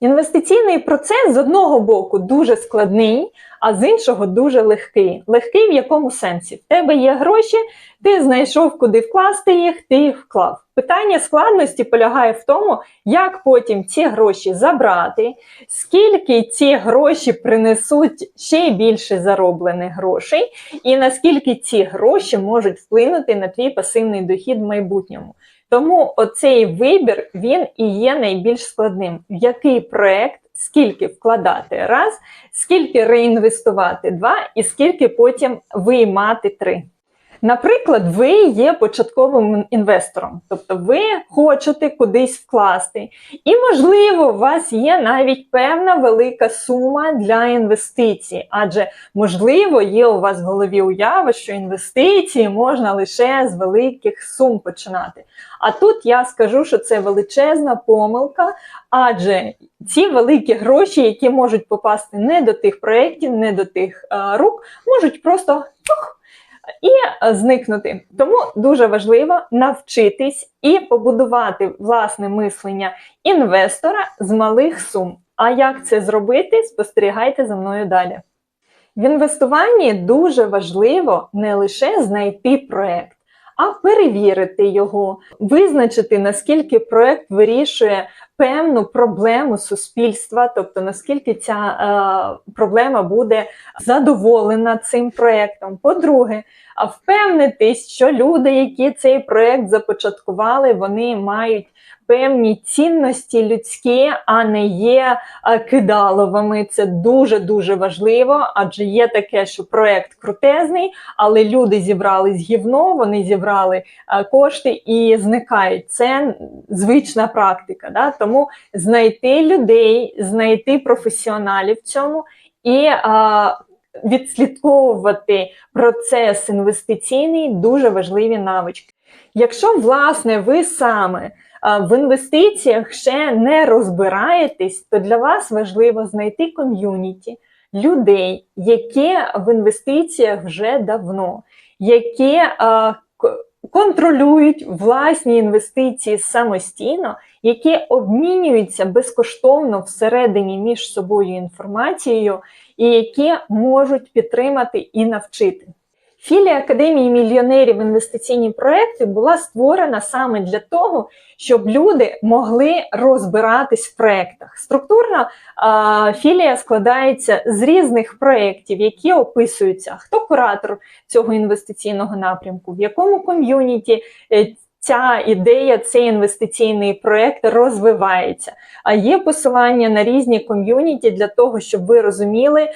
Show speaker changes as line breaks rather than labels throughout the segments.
Інвестиційний процес з одного боку дуже складний, а з іншого дуже легкий. Легкий в якому сенсі? В тебе є гроші, ти знайшов, куди вкласти їх, ти їх вклав. Питання складності полягає в тому, як потім ці гроші забрати, скільки ці гроші принесуть ще більше зароблених грошей, і наскільки ці гроші можуть вплинути на твій пасивний дохід в майбутньому. Тому оцей вибір він і є найбільш складним. В який проект, скільки вкладати раз, скільки реінвестувати два, і скільки потім виймати три. Наприклад, ви є початковим інвестором, тобто ви хочете кудись вкласти, і, можливо, у вас є навіть певна велика сума для інвестицій, адже, можливо, є у вас в голові уява, що інвестиції можна лише з великих сум починати. А тут я скажу, що це величезна помилка, адже ці великі гроші, які можуть попасти не до тих проєктів, не до тих е, рук, можуть просто і е, зникнути. Тому дуже важливо навчитись і побудувати власне мислення інвестора з малих сум. А як це зробити? Спостерігайте за мною далі. В інвестуванні дуже важливо не лише знайти проект, а перевірити його, визначити, наскільки проект вирішує певну проблему суспільства, тобто наскільки ця е, проблема буде задоволена цим проектом. По-друге, а впевнитись, що люди, які цей проект започаткували, вони мають певні цінності людські, а не є кидаловими. Це дуже дуже важливо, адже є таке, що проект крутезний, але люди зібрали з гівно, вони зібрали кошти і зникають. Це звична практика. Да? Тому знайти людей, знайти професіоналів в цьому і а, відслідковувати процес інвестиційний дуже важливі навички. Якщо, власне, ви саме в інвестиціях ще не розбираєтесь, то для вас важливо знайти ком'юніті людей, які в інвестиціях вже давно, які контролюють власні інвестиції самостійно, які обмінюються безкоштовно всередині між собою інформацією, і які можуть підтримати і навчити. Філія Академії мільйонерів інвестиційні проекти була створена саме для того, щоб люди могли розбиратись в проектах. Структурно філія складається з різних проєктів, які описуються, хто куратор цього інвестиційного напрямку, в якому ком'юніті е, ця ідея, цей інвестиційний проєкт розвивається. А є посилання на різні ком'юніті для того, щоб ви розуміли,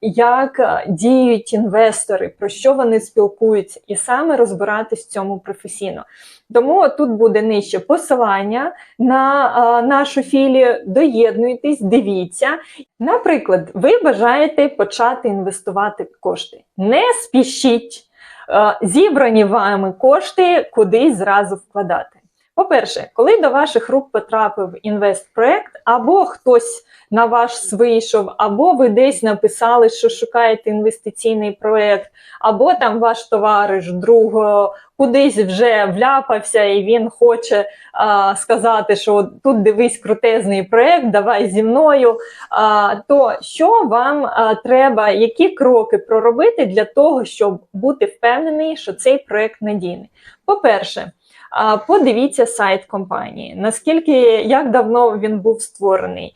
як діють інвестори, про що вони спілкуються, і саме розбиратись в цьому професійно. Тому тут буде нижче посилання на нашу філію. Доєднуйтесь, дивіться. Наприклад, ви бажаєте почати інвестувати кошти. Не спішіть. Е, зібрані вами кошти кудись зразу вкладати. По-перше, коли до ваших рук потрапив інвестпроект, або хтось на ваш вийшов, або ви десь написали, що шукаєте інвестиційний проект, або там ваш товариш, друг кудись вже вляпався, і він хоче а, сказати, що тут дивись крутезний проект, давай зі мною. А, То що вам а, треба, які кроки проробити для того, щоб бути впевнений, що цей проект надійний? По-перше, Подивіться сайт компанії, наскільки як давно він був створений.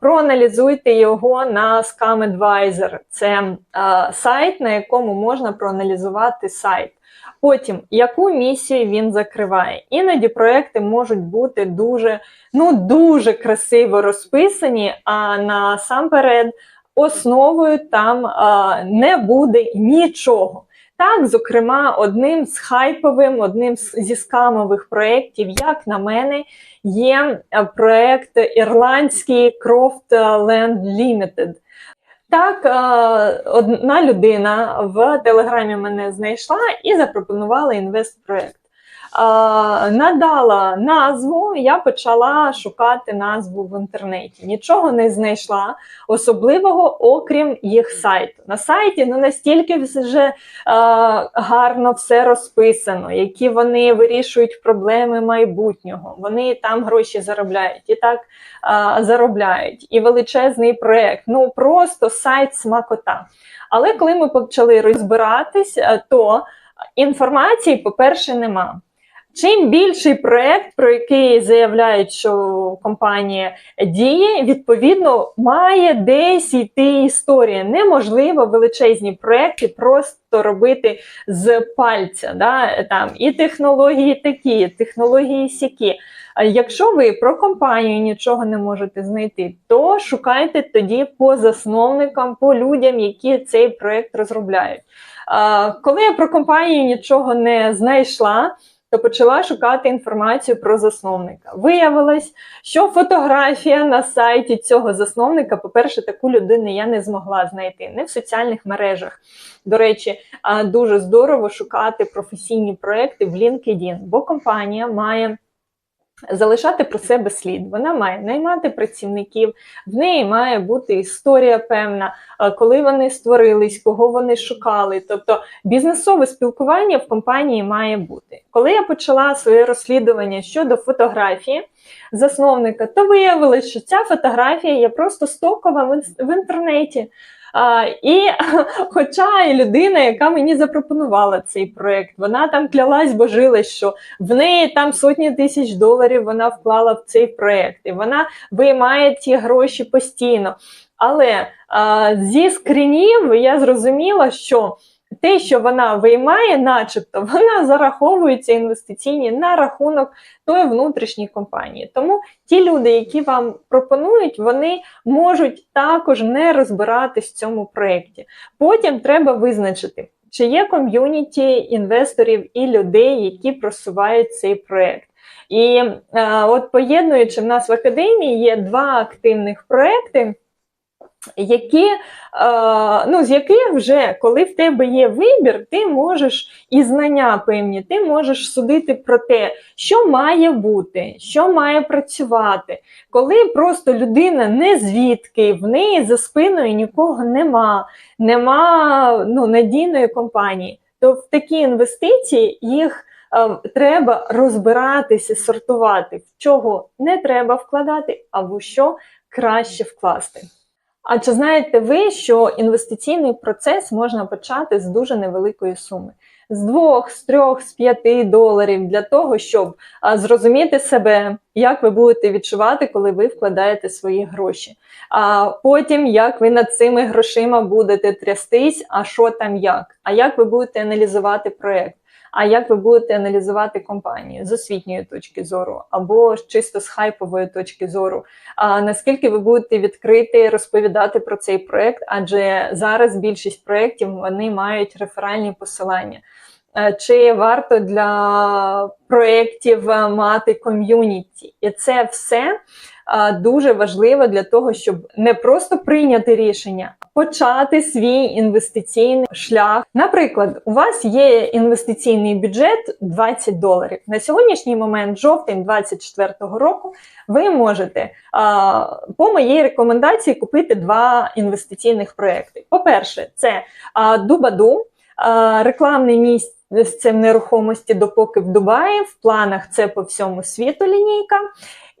Проаналізуйте його на Scam Advisor. Це сайт, на якому можна проаналізувати сайт. Потім, яку місію він закриває. Іноді проекти можуть бути дуже ну, дуже красиво розписані, а насамперед основою там а, не буде нічого. Так, зокрема, одним з хайповим, одним зі скамових проєктів, як на мене, є е, проєкт ірландський Croft Land Limited. Так, е, одна людина в телеграмі мене знайшла і запропонувала інвестпроект. Надала назву, я почала шукати назву в інтернеті. Нічого не знайшла особливого, окрім їх сайту. На сайті ну настільки вже а, гарно все розписано, які вони вирішують проблеми майбутнього. Вони там гроші заробляють і так а, заробляють. І величезний проект. Ну просто сайт смакота. Але коли ми почали розбиратись, е, то інформації, по-перше, нема. Чим більший проект, про який заявляють, що компанія діє, відповідно має десь йти історія. Неможливо величезні проекти просто робити з пальця. Да? Там і технології такі, і технології сякі. Якщо ви про компанію нічого не можете знайти, то шукайте тоді по засновникам, по людям, які цей проект розробляють. Коли я про компанію нічого не знайшла, то почала шукати інформацію про засновника. Виявилось, що фотографія на сайті цього засновника, по-перше, таку людину я не змогла знайти, не в соціальних мережах. До речі, дуже здорово шукати професійні проекти в LinkedIn, бо компанія має. Залишати про себе слід. Вона має наймати працівників, в неї має бути історія певна, е, коли вони створились, кого вони шукали. Тобто бізнесове спілкування в компанії має бути. Коли я почала своє розслідування щодо фотографії засновника, то виявилось, що ця фотографія є просто стокова в інтернеті. І хоча і людина, яка мені запропонувала цей проект, вона там клялась, божилась, що в неї там сотні тисяч доларів вона вклала в цей проект, і вона виймає ці гроші постійно. Але а, зі скринів я зрозуміла, що те, що вона виймає, начебто, вона зараховується інвестиційні на рахунок тої внутрішньої компанії. Тому ті люди, які вам пропонують, вони можуть також не розбиратись в цьому проєкті. Потім треба визначити, чи є ком'юніті інвесторів і людей, які просувають цей проєкт. І е, от поєднуючи в нас в академії є два активних проекти. Які, е, ну, з яких вже, коли в тебе є вибір, ти можеш і знання певні, ти можеш судити про те, що має бути, що має працювати. Коли просто людина не звідки, в неї за спиною нікого нема, нема ну, надійної компанії, то в такі інвестиції їх е, треба розбиратися, сортувати, в чого не треба вкладати, а в що краще вкласти. А чи знаєте ви, що інвестиційний процес можна почати з дуже невеликої суми? З двох, з трьох, з п'яти доларів для того, щоб зрозуміти себе, як ви будете відчувати, коли ви вкладаєте свої гроші. А потім як ви над цими грошима будете трястись, а що там як, а як ви будете аналізувати проект. А як ви будете аналізувати компанію з освітньої точки зору або чисто з хайпової точки зору? А наскільки ви будете відкрити розповідати про цей проект? Адже зараз більшість проєктів вони мають реферальні посилання. Е, Чи варто для проєктів е, мати ком'юніті? І це все дуже важливо для того, щоб не просто прийняти рішення, а почати свій інвестиційний шлях. Наприклад, у вас є інвестиційний бюджет 20 доларів. На сьогоднішній момент, жовтень 2024 року, ви можете по моїй рекомендації купити два інвестиційних проекти. По-перше, це Дубаду, рекламне місце з цим нерухомості, допоки в Дубаї. В планах це по всьому світу лінійка.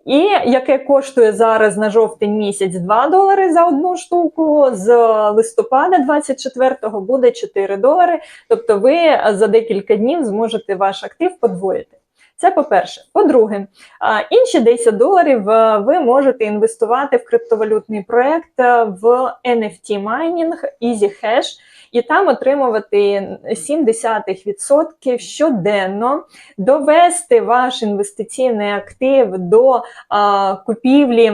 І яке коштує зараз на жовтень місяць 2 долари за одну штуку, з листопада 24-го буде 4 долари. Тобто ви за декілька днів зможете ваш актив подвоїти. Це по-перше. По-друге, інші 10 доларів е, ви можете інвестувати в криптовалютний проект е, в NFT майнінг EasyHash і там отримувати 0,7% щоденно, довести ваш інвестиційний актив до а, купівлі.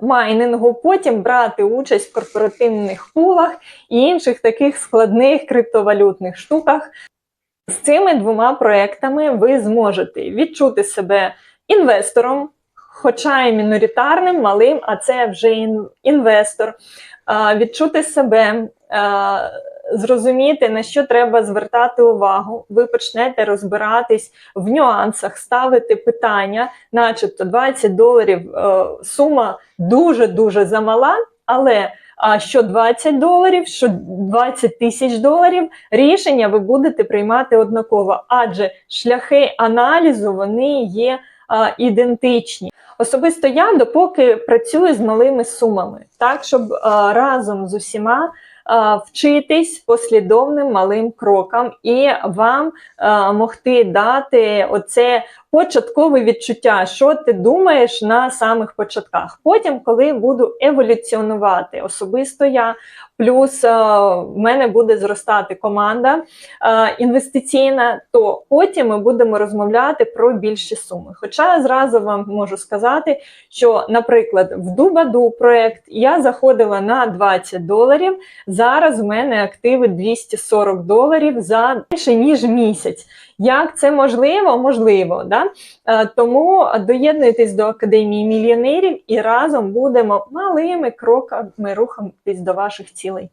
Майнингу, потім брати участь в корпоративних пулах і інших таких складних криптовалютних штуках. З цими двома проектами ви зможете відчути себе інвестором, хоча й міноритарним, малим, а це вже інвестор, відчути себе зрозуміти, на що треба звертати увагу, ви почнете розбиратись в нюансах, ставити питання, начебто 20 доларів е, сума дуже-дуже замала, але а що 20 доларів, що 20 тисяч доларів, рішення ви будете приймати однаково, адже шляхи аналізу вони є ідентичні. Особисто я допоки працюю з малими сумами, так щоб разом з усіма вчитись послідовним малим крокам і вам могти дати оце початкове відчуття, що ти думаєш на самих початках. Потім, коли буду еволюціонувати, особисто я, плюс е, в мене буде зростати команда е, інвестиційна, то потім ми будемо розмовляти про більші суми. Хоча зразу вам можу сказати, що, наприклад, в Дубаду проект я заходила на 20 доларів. Зараз в мене активи 240 доларів за більше ніж місяць. Як це можливо? Можливо, да? Е, Тому доєднуйтесь до академії мільйонерів і разом будемо малими кроками рухатись до ваших цілей.